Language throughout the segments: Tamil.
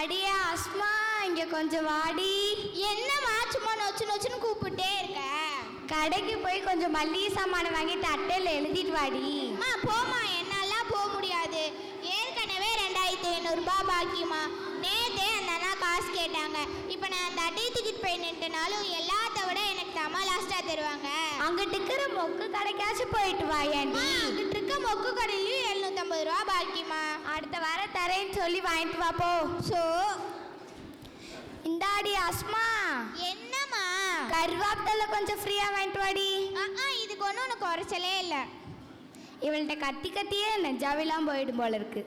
அடியே அஸ்மா இங்க கொஞ்சம் வாடி. என்னம்மா சும்மா நொச்சு நொச்சுன்னு கூப்பிட்டே இருக்க? கடைக்கு போய் கொஞ்சம் மல்லிகை சாமானை வாங்கிட்டு அட்டையில எழுதிட்டு வாடி. அம்மா போம்மா என்னாலாம் போக முடியாது. ஏற்கனவே ரெண்டாயிரத்தி ஐநூறுரூபா பாக்கியம்மா நேத்தே அந்த அண்ணா காசு கேட்டாங்க. இப்போ நான் அந்த அட்டையை தூக்கிட்டு போய் நின்றுனாலும் எல்லாத்த விட எனக்கு தம்மா லாஸ்ட்டாக தருவாங்க. அங்கிட்டு இருக்கிற மொக்கு கடைக்காச்சும் போயிட்டு வாயாண்டி அங்கிட்டு இருக்க மொக்கு கடையிலையும் எழுநூத்தம்பது ரூபா பாக்கியம்மா வாரம் தரேன்னு சொல்லி வாங்கிட்டு வா போ. ஸோ இந்தாடி அஸ்மா. என்னம்மா? கருவாப்தல கொஞ்சம் ஃப்ரீயா வாங்கிட்டு வாடி. இதுக்கு ஒன்றும் உனக்கு குறைச்சலே இல்லை. இவள்கிட்ட கத்தி கத்தியே நெஞ்சாவிலாம் போயிடும் போல இருக்கு.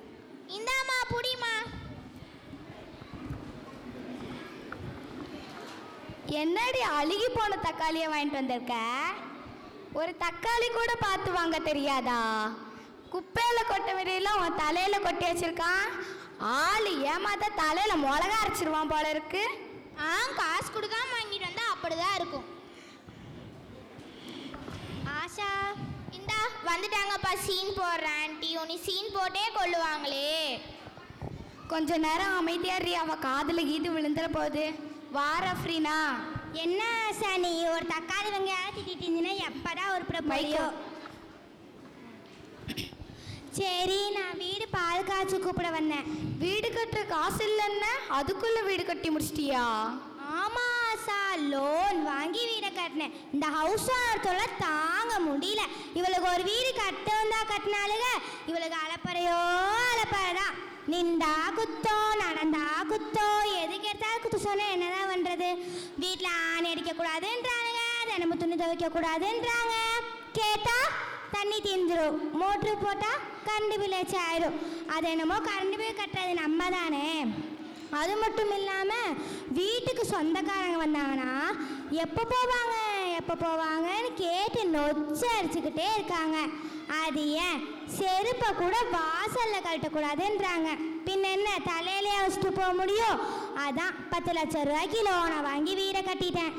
இந்தாம்மா புடிமா என்னடி அழுகி போன தக்காளியை வாங்கிட்டு வந்திருக்க? ஒரு தக்காளி கூட பார்த்து வாங்க தெரியாதா? குப்பையில கொட்ட விடையில உன் தலையில கொட்டி வச்சிருக்கான். ஆள் ஏமாத்த தலையில மிளகா அரைச்சிருவான் போல இருக்கு. ஆ காசு கொடுக்காம வாங்கிட்டு வந்தா அப்படிதான் இருக்கும். ஆஷா இந்தா வந்துட்டாங்கப்பா சீன் போடுறேன். ஆண்டி உனி சீன் போட்டே கொள்ளுவாங்களே கொஞ்ச நேரம் அமைதியா இரு, அவ காதுல கீது விழுந்துற போகுது வார ஃப்ரீனா? என்ன ஆஷா நீ? ஒரு தக்காளி வெங்காயம் திட்டிட்டு இருந்தீங்கன்னா எப்படா ஒரு மைக்கோ. சரி நான் வீடு பால் காய்ச்சி கூப்பிட வந்தேன். வீடு கட்டுற காசு இல்லைன்னா அதுக்குள்ள வீடு கட்டி முடிச்சிட்டியா? ஆமா ஆஷா லோன் வாங்கி வீடை கட்டினேன். இந்த ஹவுஸ் ஓனர் தொல்லை தாங்க முடியல. இவளுக்கு ஒரு வீடு கட்டவும் தான் கட்டினாலுங்க இவளுக்கு அலப்பறையோ அலப்பறைதான் நின்றா குத்தோ நடந்தா குத்தோ எதுக்கு எடுத்தாலும் குத்து சொன்னா என்னதான் பண்றது? வீட்டில் ஆணை அடிக்கக்கூடாதுன்றாங்க தினமும் துணி துவைக்க கூடாதுன்றாங்க கேட்டா தண்ணி தீந்துரும். மோட்ரு போட்டால் கரண்ட் பில் வச்சு ஆயிரும். அது என்னமோ கரண்ட் பில் கட்டுறது நம்ம தானே அது மட்டும் இல்லாமல் வீட்டுக்கு சொந்தக்காரங்க வந்தாங்கன்னா எப்போ போவாங்க? எப்போ போவாங்கன்னு கேட்டு நொச்ச அடிச்சுக்கிட்டே இருக்காங்க. அது ஏன்? செருப்பை கூட வாசலில் கழட்டக்கூடாதுன்றாங்க. பின்ன என்ன தலையிலே வச்சுட்டு போக முடியும்? அதான் பத்து லட்சம் ரூபாய்க்கு லோனை வாங்கி வீடை கட்டிட்டேன்.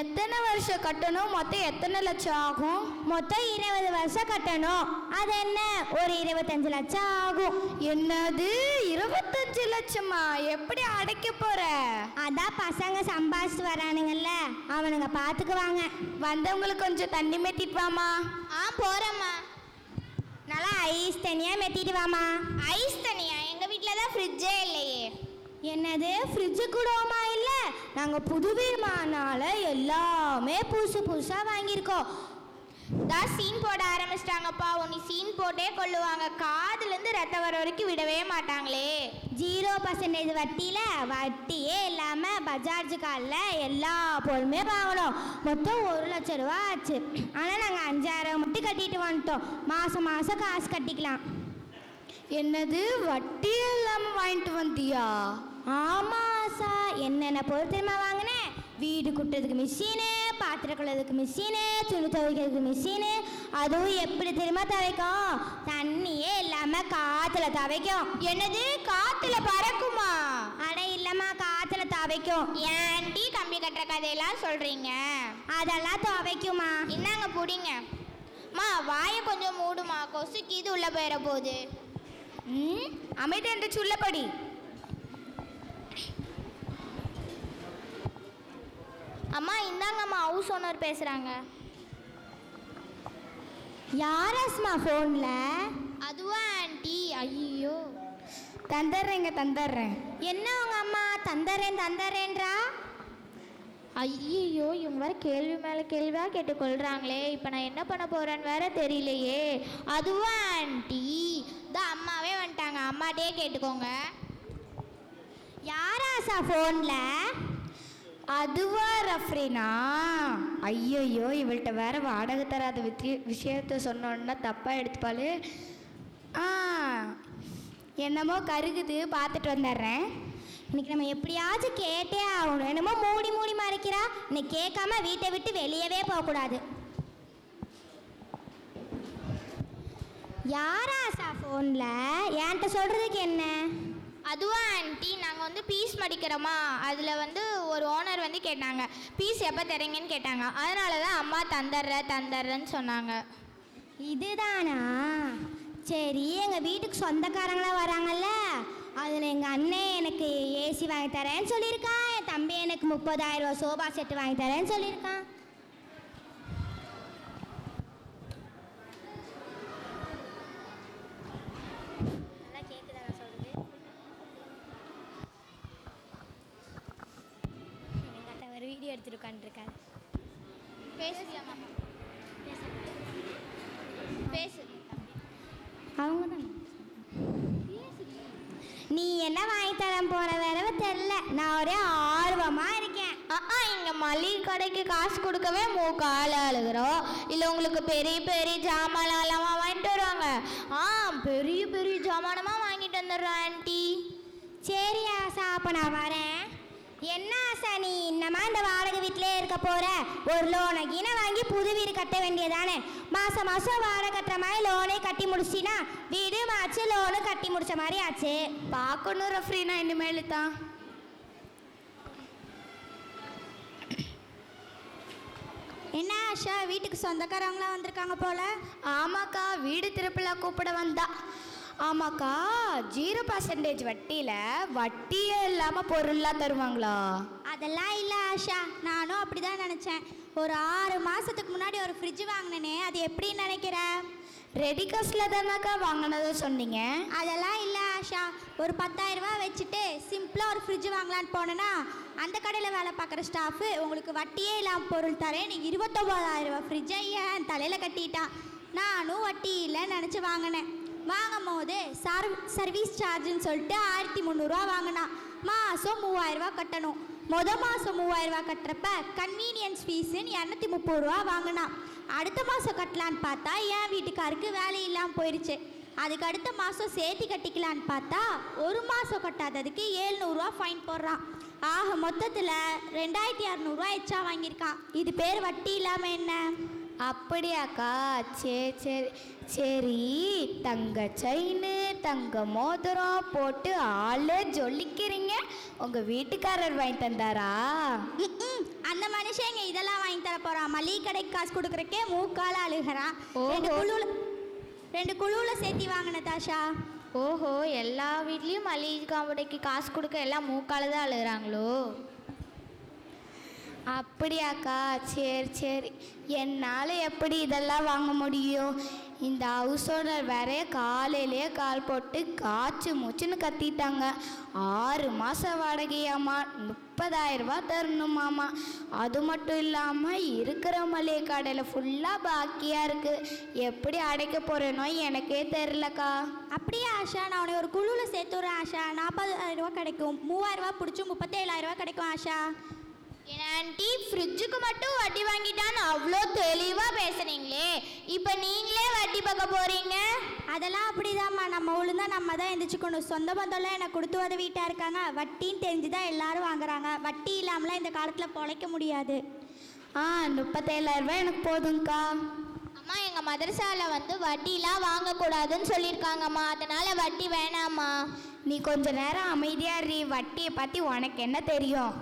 எத்தனை வருஷம் கட்டணும்? மொத்தம் எத்தனை லட்சம் ஆகும்? மொத்தம் இருபது வருஷம் கட்டணும். அது என்ன? ஒரு இருபத்தஞ்சு லட்சம் ஆகும். என்னது? இருபத்தஞ்சு லட்சமா? எப்படி அடைக்க போற? அதான் பசங்க சம்பாதிச்சு வரானுங்கல்ல. அவனுங்க பார்த்துக்குவாங்க. வந்தவங்களுக்கு கொஞ்சம் தண்ணி மெத்திட்டு வாமா ஆ போகிறேம்மா நல்லா ஐஸ் தனியாக மெத்திட்டு வாமா ஐஸ் தனியா வீட்டில் தான் ஃப்ரிட்ஜே இல்லையே. என்னது? ஃப்ரிட்ஜு கூடமா இல்லை? நாங்கள் புது வீடுமானால எல்லாமே புதுசு புதுசாக வாங்கியிருக்கோம். தான் சீன் போட ஆரம்பிச்சிட்டாங்கப்பா. உன்னை சீன் போட்டே கொள்ளுவாங்க காதுலேருந்து ரத்தம் வர வரைக்கும் விடவே மாட்டாங்களே. ஜீரோ பர்சன்டேஜ் வட்டியில் வட்டியே இல்லாமல் பஜாஜ் காலில் எல்லா பொருளுமே வாங்கணும். மொத்தம் ஒரு லட்ச ரூபா ஆச்சு. ஆனால் நாங்கள் அஞ்சாயிரம் மட்டும் கட்டிட்டு வந்துட்டோம். மாதம் மாதம் காசு கட்டிக்கலாம். என்னது? வட்டி இல்லாம வாங்கிட்டு வந்தியா? ஆமா சார் என்னென்ன பொருள் தெரியுமா வாங்கினேன் வீடு குட்டுறதுக்கு மிஷினு பாத்திரம் கொள்ளதுக்கு மிஷினு துணி துவைக்கிறதுக்கு மிஷினு அதுவும் எப்படி தெரியுமா துவைக்கும்? தண்ணியே இல்லாமல் காத்துல துவைக்கும். என்னது? காத்துல பறக்குமா? அட இல்லைம்மா காத்துல துவைக்கும். ஏன்டி கம்பி கட்டுற கதையெல்லாம் சொல்கிறீங்க அதெல்லாம் துவைக்குமா? என்னங்க புடிங்க. மா வாயை கொஞ்சம் மூடுமா? கொசுக்கு இது உள்ளே போயிட போகுது. அமைதி என்று சொல்லப்படி. அம்மா இந்தாங்கம்மா ஹவுஸ் ஓனர் பேசுகிறாங்க யாரஸ்மா ஃபோனில் அதுவா ஆண்டி. ஐயோ தந்துடுறேங்க தந்துடுறேன். என்ன உங்க அம்மா? தந்தரேன் தந்தரேன்றா ஐயோ இவங்க வேற கேள்வி மேலே கேள்வியாக கேட்டுக்கொள்கிறாங்களே இப்போ நான் என்ன பண்ண போகிறேன்னு வேற தெரியலையே. அதுவா ஆண்டி? தான் அம்மாவே வந்துட்டாங்க. அம்மாட்டே கேட்டுக்கோங்க. யாராசா ஃபோனில் அதுவா ரஃப்ரினா? ஐயையோ இவள்கிட்ட வேற வாடகை தராத வித்தி விஷயத்த சொன்னோன்னா தப்பாக எடுத்துப்பாள். ஆ என்னமோ கருகுது. பார்த்துட்டு வந்துடுறேன். இன்னைக்கு நம்ம எப்படியாச்சும் கேட்டே ஆகணும். என்னமோ மூடி மூடி மறைக்கிறா. இன்னைக்கு கேட்காம வீட்டை விட்டு வெளியவே போகக்கூடாது. யாராசா ஃபோனில் என்கிட்ட சொல்கிறதுக்கு என்ன? அதுவா ஆண்டி. நாங்கள் வந்து பீஸ் மடிக்கிறோமா? அதில் வந்து ஒரு ஓனர் வந்து கேட்டாங்க. பீஸ் எப்போ தரீங்கன்னு கேட்டாங்க. அதனால தான் அம்மா தந்துடுற தந்துடுறேன்னு சொன்னாங்க. இதுதானா? சரி எங்கள் வீட்டுக்கு சொந்தக்காரங்களாம் வராங்கல்ல? அதில் எங்கள் அண்ணன் எனக்கு ஏசி வாங்கி தரேன்னு சொல்லியிருக்கான் என் தம்பி எனக்கு முப்பதாயிரம் ரூபா சோபா செட்டு வாங்கி தரேன்னு சொல்லியிருக்கான் நல்லா வீடியோ எடுத்துட்டு உட்காந்துருக்காரு பேசலாமா பேசு அவங்க தான் நீ என்ன வாங்கி தரேன் போன தடவை தெரில நான் ஒரே ஆர்வமாக இருக்கேன். ஆ இங்க மளிகை கடைக்கு காசு கொடுக்கவே மூக்கால அழுகிறோம். இல்லை உங்களுக்கு பெரிய பெரிய ஜாமான்லாம் வாங்கிட்டு வருவாங்க. ஆ பெரிய பெரிய ஜாமானமா வாங்கிட்டு வந்துடுறோம் ஆண்டி. சரி ஆசா அப்போ நான் வரேன். என்ன ஆசா நீ? இன்னமா இந்த வாடகை வீட்டிலே இருக்க போற? ஒரு லோனை கீனை வாங்கி புது வீடு கட்ட வேண்டியதானே? மாசம் மாசம் வாடகை கட்டுற மாதிரி லோனே கட்டி முடிச்சினா வீடு ஆச்சு லோனு கட்டி முடிச்ச மாதிரி ஆச்சு. பார்க்கணும் ரஃப்ரீனா இனிமேல் தான் என்ன ஆஷா வீட்டுக்கு சொந்தக்காரவங்களாம் வந்திருக்காங்க போல? ஆமாக்கா வீடு திருப்பிலா கூப்பிட வந்தா. ஆமாக்கா ஜீரோ பர்சன்டேஜ் வட்டியில் வட்டியே இல்லாமல் பொருள்லாம் தருவாங்களா? அதெல்லாம் இல்லை ஆஷா. நானும் அப்படி தான் நினச்சேன். ஒரு ஆறு மாதத்துக்கு முன்னாடி ஒரு ஃப்ரிட்ஜ் வாங்கினேனே அது எப்படின்னு நினைக்கிற? ரெடி காஸ்டில் தானாக்கா வாங்கினதை சொன்னீங்க. அதெல்லாம் இல்லை ஆஷா. ஒரு பத்தாயிரம் ரூபாய் வச்சுட்டு சிம்பிளாக ஒரு ஃப்ரிட்ஜ் வாங்கலான்னு போனேன்னா அந்த கடையில் வேலை பார்க்குற ஸ்டாஃபு உங்களுக்கு வட்டியே இல்லாமல் பொருள் தரேன் நீங்கள் இருபத்தொம்போதாயிரம் ரூபாய் ஃப்ரிட்ஜை ஏன் தலையில் கட்டிட்டான். நானும் வட்டி இல்லைன்னு நினச்சி வாங்கினேன். வாங்கும் போது சர் சர்வீஸ் சார்ஜுன்னு சொல்லிட்டு ஆயிரத்தி முந்நூறுரூவா வாங்கினான் மாதம் மூவாயிரரூவா கட்டணும். மொதல் மாதம் மூவாயிரரூவா கட்டுறப்ப கன்வீனியன்ஸ் ஃபீஸுன்னு இரநூத்தி முப்பது ரூபா வாங்கினான் அடுத்த மாதம் கட்டலான்னு பார்த்தா என் வீட்டுக்காருக்கு வேலை இல்லாமல் போயிடுச்சு அதுக்கு அடுத்த மாதம் சேர்த்து கட்டிக்கலான்னு பார்த்தா ஒரு மாதம் கட்டாததுக்கு ஏழ்நூறுரூவா ஃபைன் போடுறான். ஆக மொத்தத்தில் ரெண்டாயிரத்தி இரநூறுவா எச்சா வாங்கியிருக்கான். இது பேர் வட்டி இல்லாமல் என்ன? அப்படியாக்கா? சரி சரி சரி தங்க செயின் தங்க மோதிரம் போட்டு ஆளே ஜொலிக்கிறீங்க. உங்கள் வீட்டுக்காரர் வாங்கி தந்தாரா. அந்த மனுஷன் இங்க இதெல்லாம் வாங்கி தர போறான் மளிகை கடைக்கு காசு கொடுக்குறக்கே மூக்கால அழுகிறான். ரெண்டு குழுல ரெண்டு குழுவுல சேர்த்தி வாங்கின தாஷா. ஓஹோ எல்லா வீட்லேயும் மளிகை காம்படைக்கு காசு கொடுக்க எல்லாம் மூக்கால தான் அழுகிறாங்களோ? அப்படியாக்கா? சரி சரி. என்னால் எப்படி இதெல்லாம் வாங்க முடியும்? இந்த ஹவுஸ் ஓனர் வேற காலையிலே கால் போட்டு காய்ச்சி மூச்சுன்னு கத்திட்டாங்க. ஆறு மாதம் வாடகையாமா? முப்பதாயிரரூபா தரணுமாமா அது மட்டும் இல்லாமல் இருக்கிற மளிகை கடையில் ஃபுல்லாக பாக்கியாக இருக்குது எப்படி அடைக்க போகிறேனோ எனக்கே தெரிலக்கா அப்படியே ஆஷா நான் உன்னை ஒரு குழுவில் சேர்த்து விட்றேன் ஆஷா. நாற்பதாயிரரூபா கிடைக்கும். மூவாயிரரூபா பிடிச்சி முப்பத்தேழாயிரரூபா கிடைக்கும் ஆஷா. ஆண்டி? ஃப்ரிட்ஜுக்கு மட்டும் வட்டி வாங்கிட்டான்னு அவ்வளோ தெளிவாக பேசுனீங்களே. இப்போ நீங்களே வட்டி பார்க்க போகிறீங்க அதெல்லாம் அப்படிதாம்மா. நம்ம ஒழுங்கா நம்ம தான் எந்திரிச்சுக்கணும். சொந்த பந்தம்லாம் எனக்கு கொடுத்து உதவிட்டா இருக்காங்க. வட்டின்னு தெரிஞ்சு தான் எல்லாரும் வாங்குறாங்க. வட்டி இல்லாமலாம் இந்த காலத்தில் பொழைக்க முடியாது. ஆ முப்பத்தேழாயிரம் ரூபாய் எனக்கு போதும்க்கா. அம்மா எங்கள் மதரசாவில் வந்து வட்டிலாம் வாங்கக்கூடாதுன்னு சொல்லியிருக்காங்கம்மா. அதனால் வட்டி வேணாம்மா. நீ கொஞ்ச நேரம் அமைதியாக இரு. வட்டியை பற்றி உனக்கு என்ன தெரியும்?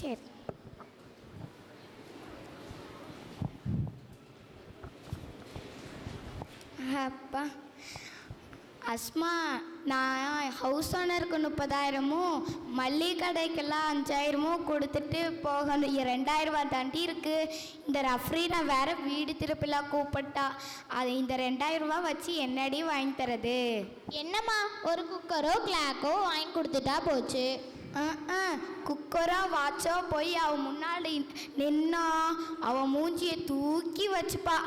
சரி. அப்பா. அஸ்மா நான் ஹவுஸ் ஓனருக்கு முப்பதாயிரமும் மல்லிகை கடைக்கெல்லாம் அஞ்சாயிரமும் கொடுத்துட்டு போகணும். ரூபாய் தாண்டி இருக்கு. இந்த ரஃப்ரீனை வேற வீடு திருப்பிலாம் கூப்பிட்டா. அது இந்த ரெண்டாயிரம் ரூபாய் வச்சு என்னடி வாங்கி தரது? என்னம்மா ஒரு குக்கரோ கிளாக்கோ வாங்கி கொடுத்துட்டா போச்சு. குக்கரோ வாட்சோ போய் அவன் முன்னாடி நின்னா அவன் மூஞ்சியை தூக்கி வச்சுப்பா.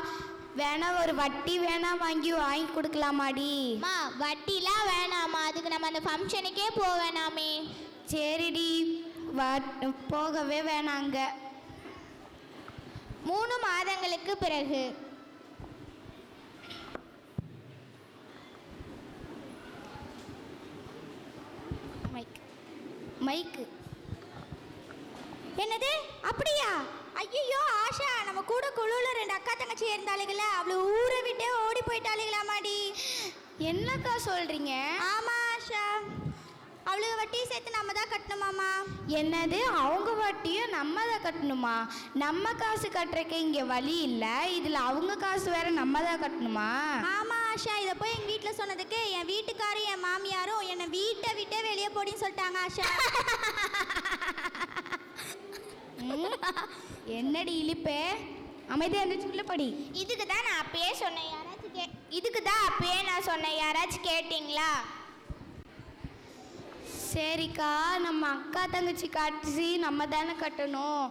வேணா ஒரு வட்டி வேணா வாங்கி வாங்கி கொடுக்கலாமாடி? அம்மா வட்டிலாம் வேணாம்மா. அதுக்கு நம்ம அந்த ஃபங்க்ஷனுக்கே போக வேணாமே. சரிடி. வ போகவே வேணாங்க. மூணு மாதங்களுக்கு பிறகு. மைக் மைக்கு என்னது? அப்படியா? ஐயோ ஆஷா நம்ம கூட குழுல ரெண்டு அக்கா தங்கச்சி இருந்தாளுங்கள அவ்வளோ ஊரை விட்டே ஓடி போயிட்டாளுங்களாமாடி என்னக்கா சொல்கிறீங்க ஆமா ஆஷா. அவளுக்கு வட்டி சேர்த்து நம்ம தான் கட்டணுமாம்மா என்னது? அவங்க வட்டியும் நம்ம தான் கட்டணுமா? நம்ம காசு கட்டுறக்கு இங்கே வழி இல்லை. இதில் அவங்க காசு வேற நம்ம தான் கட்டணுமா? ஆமா ஆஷா. இதை போய் எங்கள் வீட்டில் சொன்னதுக்கு என் வீட்டுக்காரும் என் மாமியாரும் என்னை வீட்டை விட்டே வெளியே போடின்னு சொல்லிட்டாங்க ஆஷா. என்னடி இழிப்பே? அமைதியாக இருந்துச்சு உள்ள படி. இதுக்கு தான் நான் அப்பயே சொன்னேன் யாராச்சும் கே இதுக்கு தான் அப்பயே நான் சொன்னேன் யாராச்சும் கேட்டிங்களா? சரிக்கா நம்ம அக்கா தங்கச்சி காட்சி நம்ம தானே கட்டணும்.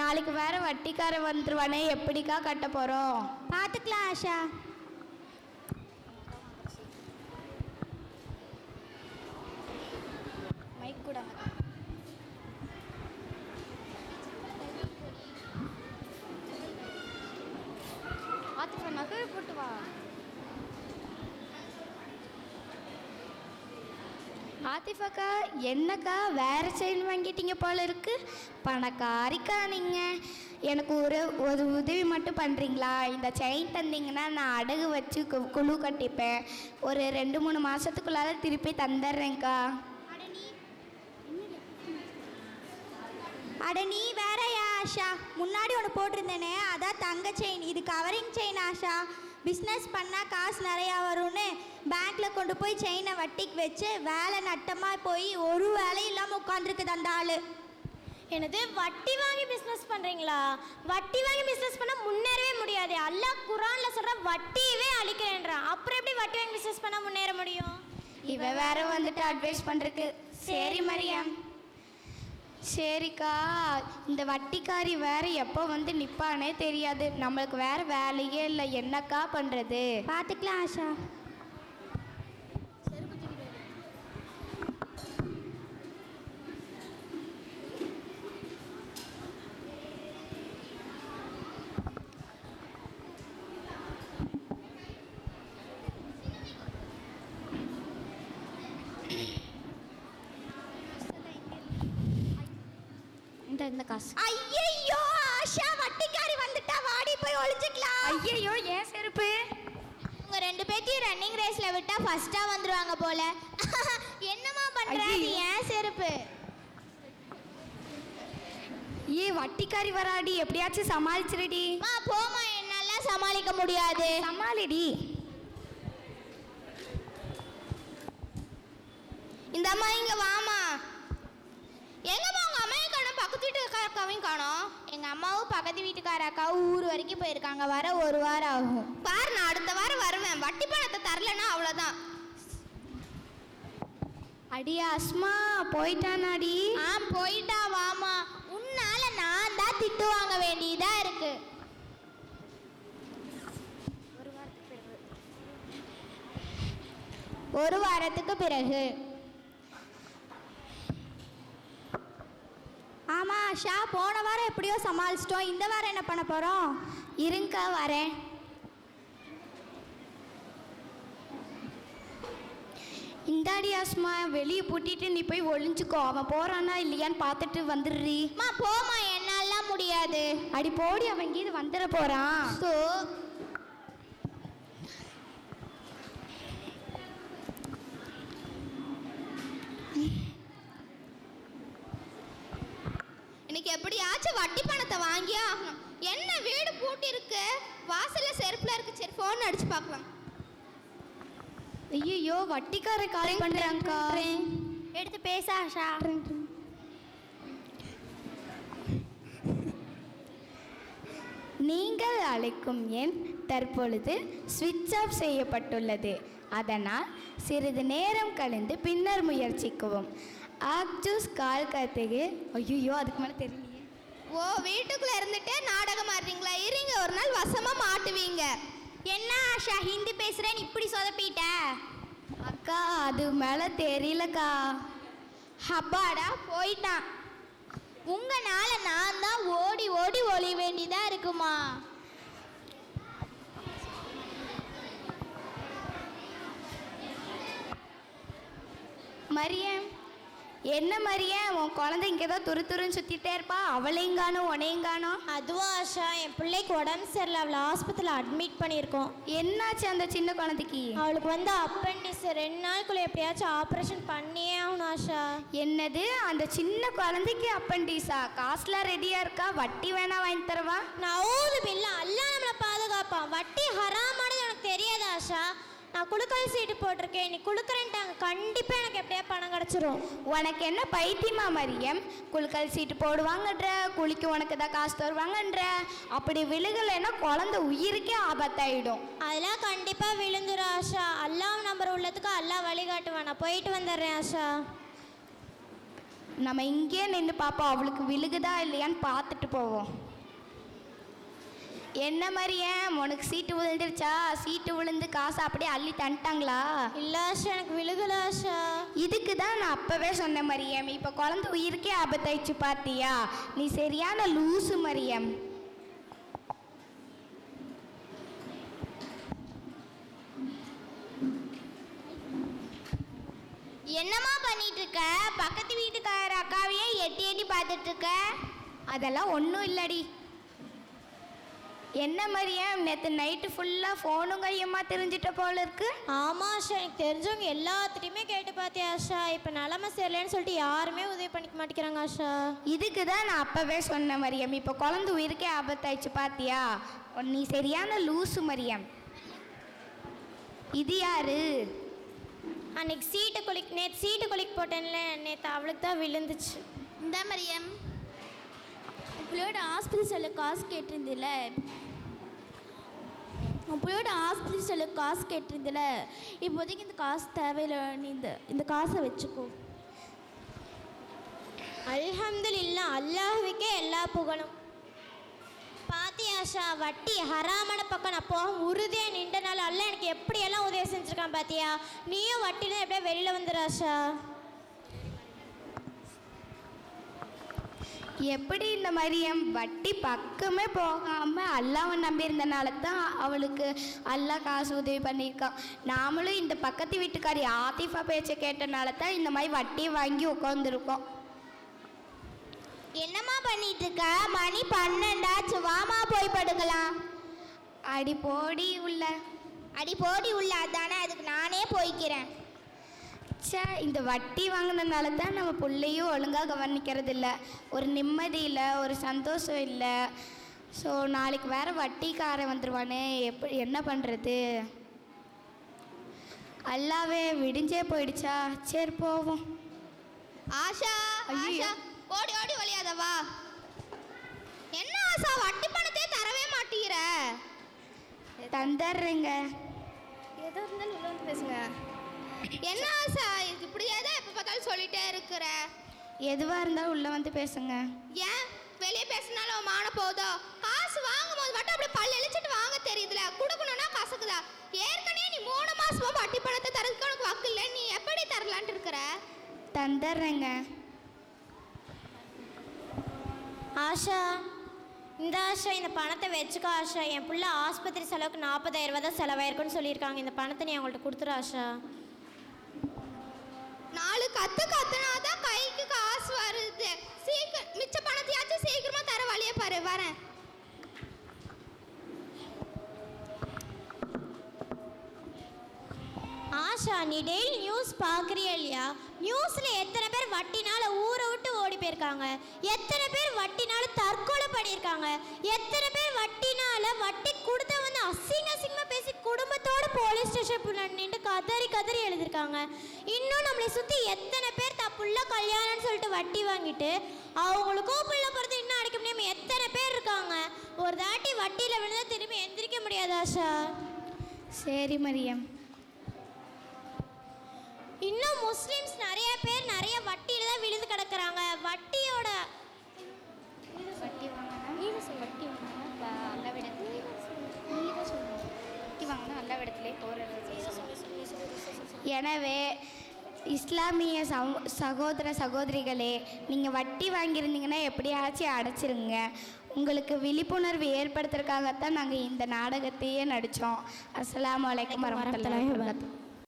நாளைக்கு வேற வட்டிக்காரன் வந்துருவானே எப்படிக்கா கட்ட போகிறோம் பார்த்துக்கலாம் ஆஷா. மைக் கூட ஆத்திஃபா நகை போட்டு வா ஆத்திஃபாக்கா என்னக்கா வேற செயின் வாங்கிட்டீங்க போல இருக்கு? பணக்காரிக்கா நீங்க எனக்கு ஒரு ஒரு உதவி மட்டும் பண்ணுறீங்களா இந்த செயின் தந்தீங்கன்னா நான் அடகு வச்சு குழு கட்டிப்பேன். ஒரு ரெண்டு மூணு மாதத்துக்குள்ளார திருப்பி தந்துடுறேன்க்கா அட நீ வேறயா ஆஷா? முன்னாடி ஒன்று போட்டிருந்தேனே அதான் தங்க செயின் இது கவரிங் செயின் ஆஷா. பிஸ்னஸ் பண்ணால் காசு நிறையா வரும்னு பேங்க்கில் கொண்டு போய் செயினை வட்டிக்கு வச்சு வேலை நட்டமாக போய் ஒரு வேலையும் இல்லாமல் உட்காந்துருக்குது அந்த ஆள். என்னது? வட்டி வாங்கி பிஸ்னஸ் பண்ணுறீங்களா வட்டி வாங்கி பிஸ்னஸ் பண்ணால் முன்னேறவே முடியாது. அல்லாஹ் குரானில் சொல்கிற வட்டியவே அழிக்கிறேன்றான். அப்புறம் எப்படி வட்டி வாங்கி பிஸ்னஸ் பண்ணால் முன்னேற முடியும்? இவ வேற வந்துட்டு அட்வைஸ் பண்றதுக்கு. சரி மரியம். சரிக்கா இந்த வட்டிக்காரி வேற எப்போ வந்து நிப்பானே தெரியாது. நம்மளுக்கு வேற வேலையே இல்லை. என்னக்கா பண்றது? பார்த்துக்கலாம் ஆஷா இந்த இந்த காசு ஐயையோ ஆஷா வட்டிக்காரி வந்துட்டா வாடி போய் ஒளிஞ்சுக்கலாம் ஐயையோ ஏன் செருப்பு உங்க பேர்த்தையும் ரன்னிங் ரேஸ்ல விட்டா ஃபர்ஸ்டா வந்துருவாங்க போல. என்னம்மா பண்ற? நீ. ஏன் செருப்பு? ஏ வட்டிக்காரி வராடி. எப்படியாச்சும் சமாளிச்சிருடி. மா போமா என்னால சமாளிக்க முடியாது. சமாளிடி. இந்த அம்மா இங்க வாமா எங்கம்மா உங்க அம்மையும் காணோம் பக்கத்து வீட்டுக்கார அக்காவையும் காணோம். எங்க அம்மாவும் பக்கத்து வீட்டுக்கார அக்காவும் ஊர் வரைக்கும் போயிருக்காங்க. வர ஒரு வாரம் ஆகும். பாரு நான் அடுத்த வாரம் வருவேன். வட்டி பணத்தை தரலன்னா அவ்வளவுதான். அடி அஸ்மா போயிட்டானாடி. ஆ போயிட்டா வாமா. உன்னால நான் தான் திட்டு வாங்க வேண்டியதா இருக்கு. ஒரு வாரத்துக்கு பிறகு. ஆமாம் ஆஷா போன வாரம் எப்படியோ சமாளிச்சிட்டோம். இந்த வாரம் என்ன பண்ண போகிறோம் இருங்கக்கா வரேன். இந்தாடி அஸ்மா வெளியே பூட்டிட்டு நீ போய் ஒளிஞ்சுக்கோ. அவன் போறானா இல்லையான்னு பார்த்துட்டு வந்துடுறி. போமா என்னாலாம் முடியாது. அடி போடி அவன் இங்கேது வந்துட போறான். ஸோ இன்னைக்கு எப்படியாச்சும் வட்டி பணத்தை வாங்கியே ஆகணும் என்ன வீடு பூட்டி இருக்கு வாசல்ல செருப்புல இருக்கு. சரி ஃபோன் அடிச்சு பார்க்கலாம். ஐயோ வட்டிக்கார கால் பண்றாங்கக்கா எடுத்து பேச ஆஷா. நீங்கள் அழைக்கும் எண் தற்பொழுது ஸ்விட்ச் ஆஃப் செய்யப்பட்டுள்ளது. அதனால் சிறிது நேரம் கழிந்து பின்னர் முயற்சிக்கவும். ஆக்ஜூஸ் கால் கத்துக்கு ஐயோ அதுக்கு மேலே தெரியலையே. ஓ வீட்டுக்குள்ள இருந்துட்டே நாடகம் ஆடுறீங்களா? இருங்க ஒரு நாள் வசமா மாட்டுவீங்க. என்ன ஆஷா ஹிந்தி பேசுகிறேன்னு இப்படி சொதப்பிட்ட? அக்கா அது மேலே தெரியலக்கா. அப்பாடா போயிட்டான். உங்கனால நான் தான் ஓடி ஓடி ஒளி வேண்டியதா இருக்குமா? மரியம் என்ன மாதிரியே உன் குழந்தை இங்கே தான் துரு துருன்னு சுற்றிட்டே இருப்பா? அவளையும் காணும் அதுவும் ஆஷா என் பிள்ளைக்கு உடம்பு சரியில்லை. அவளை ஆஸ்பத்திரியில் அட்மிட் பண்ணியிருக்கோம். என்னாச்சு அந்த சின்ன குழந்தைக்கு? அவளுக்கு வந்து அப்பண்டிஸ் ரெண்டு நாளுக்குள்ள எப்படியாச்சும் ஆப்ரேஷன் பண்ணியே ஆகணும் ஆஷா. என்னது? அந்த சின்ன குழந்தைக்கு அப்பண்டிஸா காசுலாம் ரெடியாக இருக்கா? வட்டி வேணா வாங்கி தரவா? நவுது பில்ல அல்லா நம்மளை பாதுகாப்பான். வட்டி ஹராமானது எனக்கு தெரியாது ஆஷா. நான் குழுக்கள் சீட்டு போட்டிருக்கேன். நீ குழுக்கிறேன்ட்டாங்க கண்டிப்பாக எனக்கு எப்படியா பணம் கிடச்சிரும். உனக்கு என்ன பைத்தியமா மரியம்? குழுக்கல் சீட்டு போடுவாங்கன்ற குளிக்கு உனக்கு தான் காசு தருவாங்கன்ற. அப்படி விழுகலைன்னா குழந்தை உயிருக்கே ஆபத்தாயிடும். அதெல்லாம் கண்டிப்பாக விழுந்துரும் ஆஷா. அல்லாஹ் நம்பர் உள்ளதுக்கு அல்லாஹ் வழிகாட்டுவான். நான் போயிட்டு வந்துடுறேன் ஆஷா. நம்ம இங்கேயே நின்று பார்ப்போம் அவளுக்கு விழுகுதா இல்லையான்னு பார்த்துட்டு போவோம். என்ன மரியம் உனக்கு சீட்டு விழுந்துருச்சா? சீட்டு விழுந்து காசை அப்படியே அள்ளி தந்துட்டாங்களா? இல்லை ஆஷா எனக்கு விழுகல ஆஷா. இதுக்கு தான் நான் அப்பவே சொன்ன மரியம் இப்போ குழந்தை உயிருக்கே ஆபத்தாயிடுச்சு பார்த்தியா நீ சரியான லூசு மரியம் என்னம்மா பண்ணிட்டு இருக்க பக்கத்து வீட்டுக்கார அக்காவையே எட்டி எட்டி பார்த்துட்டு இருக்க அதெல்லாம் ஒன்றும் இல்லடி. என்ன மரியம்? நேற்று நைட்டு ஃபுல்லாக ஃபோனும் கையமா தெரிஞ்சிட்ட போல இருக்கு. ஆமாம் ஆஷா. எனக்கு தெரிஞ்சவங்க எல்லாத்துட்டையுமே கேட்டு பார்த்தேன் ஆஷா? இப்போ நிலமை சரியில்லைன்னு சொல்லிட்டு யாருமே உதவி பண்ணிக்க மாட்டேங்கிறாங்க ஆஷா. இதுக்கு தான் நான் அப்பவே சொன்ன மரியம். இப்போ குழந்தை உயிருக்கே ஆபத்தாயிடுச்சு பாத்தியா? நீ சரியான லூசு மரியம். இது யாரு? அன்னைக்கு சீட்டு குளிக் நேற்று சீட்டு குளிக் போட்டேன்ல. நேற்று அவளுக்கு தான் விழுந்துச்சு. இந்த மரியம். பிள்ளையோட ஆஸ்பத்திரி செல்ல காசு கேட்டிருந்தில்ல உன் பிள்ளையோட ஹாஸ்பிட்டல் செல்ல காசு கேட்டிருந்தில்ல இப்போதைக்கு இந்த காசு தேவையில்லை. நீ இந்த இந்த காசை வச்சுக்கோ. அல்ஹம்துலில்லா அல்லாஹுக்கே எல்லா புகழும். பாத்தி ஆஷா வட்டி ஹராமான பக்கம் நான் போக உறுதியாக நின்றனால அல்ல எனக்கு எப்படியெல்லாம் உதவி செஞ்சுருக்கான் பாத்தியா? நீயும் வட்டிலாம் எப்படியே வெளியில் வந்துடு எப்படி இந்த மரியம் வட்டி பக்கமே போகாமல் அல்லாவை நம்பியிருந்தனால தான் அவளுக்கு அல்லாஹ் காசு உதவி பண்ணியிருக்கான் நாமளும் இந்த பக்கத்து வீட்டுக்காரி ஆதிஃபா பேச்சை கேட்டனால தான் இந்த மாதிரி வட்டி வாங்கி உட்காந்துருக்கோம் என்னம்மா பண்ணிட்டு இருக்க மணி பன்னெண்டாச்சு. வாமா போய் படுக்கலாம். அடி போடி உள்ள. அடி போடி உள்ள. அதானே அதுக்கு நானே போய்க்கிறேன். ச்சே இந்த வட்டி வாங்கினதுனால தான் நம்ம பிள்ளையும் ஒழுங்காக கவனிக்கிறது இல்லை ஒரு நிம்மதி இல்லை ஒரு சந்தோஷம் இல்லை. ஸோ நாளைக்கு வேற வட்டிக்காரன் வந்துடுவானே எப்படி என்ன பண்ணுறது அல்லாவே விடிஞ்சே போயிடுச்சா? சரி போவோம். ஆஷா. ஆஷா ஓடி ஓடி வழியாதவா என்ன ஆஷா வட்டி பணத்தையே தரவே மாட்டேங்கிற? தந்துடுறேங்க எதோ இருந்தாலும் பேசுங்க. என்ன ஆஷா இப்படியே தான் எப்போ பார்த்தாலும் சொல்லிட்டே இருக்கிற. எதுவாக இருந்தாலும் உள்ளே வந்து பேசுங்க. ஏன்? வெளியே பேசினாலும் மான போதோ? காசு வாங்கும் போது மட்டும் அப்படியே பல்லு இழிச்சிட்டு வாங்க தெரியுதுல. கொடுக்கணும்னா கசக்குதா? ஏற்கனவே நீ மூணு மாசமா வட்டி பணத்தை தரதுக்கு உனக்கு வக்கு இல்லை. நீ எப்படி தரலான்ட்டு இருக்கிற? தந்துடுறேங்க ஆஷா இந்த ஆஷா இந்த பணத்தை வச்சுக்கோ ஆஷா. என் பிள்ளை ஆஸ்பத்திரி செலவுக்கு நாற்பதாயிரம் ரூபா தான் செலவாயிருக்குன்னு சொல்லியிருக்காங்க. இந்த பணத்தை நீ அவங்கள்ட்ட கொடுத்துரு ஆஷா. நீ டெய்லி நியூஸ் பார்க்குறியா இல்லையா? நியூஸில் எத்தனை பேர் வட்டினால் ஊரை விட்டு ஓடி போயிருக்காங்க? எத்தனை பேர் வட்டினால் தற்கொலை பண்ணியிருக்காங்க? எத்தனை பேர் வட்டினால் வட்டி கொடுத்த வந்து அசிங்க அசிங்கமாக பேசி குடும்பத்தோடு போலீஸ் ஸ்டேஷன் நின்று கதறி கதறி எழுதியிருக்காங்க. இன்னும் நம்மளை சுற்றி எத்தனை பேர் தப்புள்ள கல்யாணம்னு சொல்லிட்டு வட்டி வாங்கிட்டு அவங்களுக்கும் பிள்ளை பிறந்து இன்னும் அடைக்க முடியாமல் எத்தனை பேர் இருக்காங்க? ஒரு தாட்டி வட்டியில் விழுந்தால் திரும்பி எந்திரிக்க முடியாது ஆஷா. சரி மரியம். இன்னும் முஸ்லிம்ஸ் நிறைய பேர் நிறைய வட்டியில தான் விழுந்து கிடக்குறாங்க. வட்டியோட வட்டி வாங்கினா நீ தான் வட்டி வாங்கினா நல்ல விடத்திலே நீ தான் சொல்லணும் வட்டி வாங்கினா நல்ல விடத்திலே போகிறது எனவே இஸ்லாமிய சகோதர சகோதரிகளே நீங்கள் வட்டி வாங்கியிருந்தீங்கன்னா எப்படியாச்சும் அடைச்சிருங்க. உங்களுக்கு விழிப்புணர்வு ஏற்படுத்துறதுக்காகத்தான் நாங்கள் இந்த நாடகத்தையே நடித்தோம் அஸ்ஸலாமு அலைக்கும் வரமத்துல்லாஹி வபரகாத்துஹு.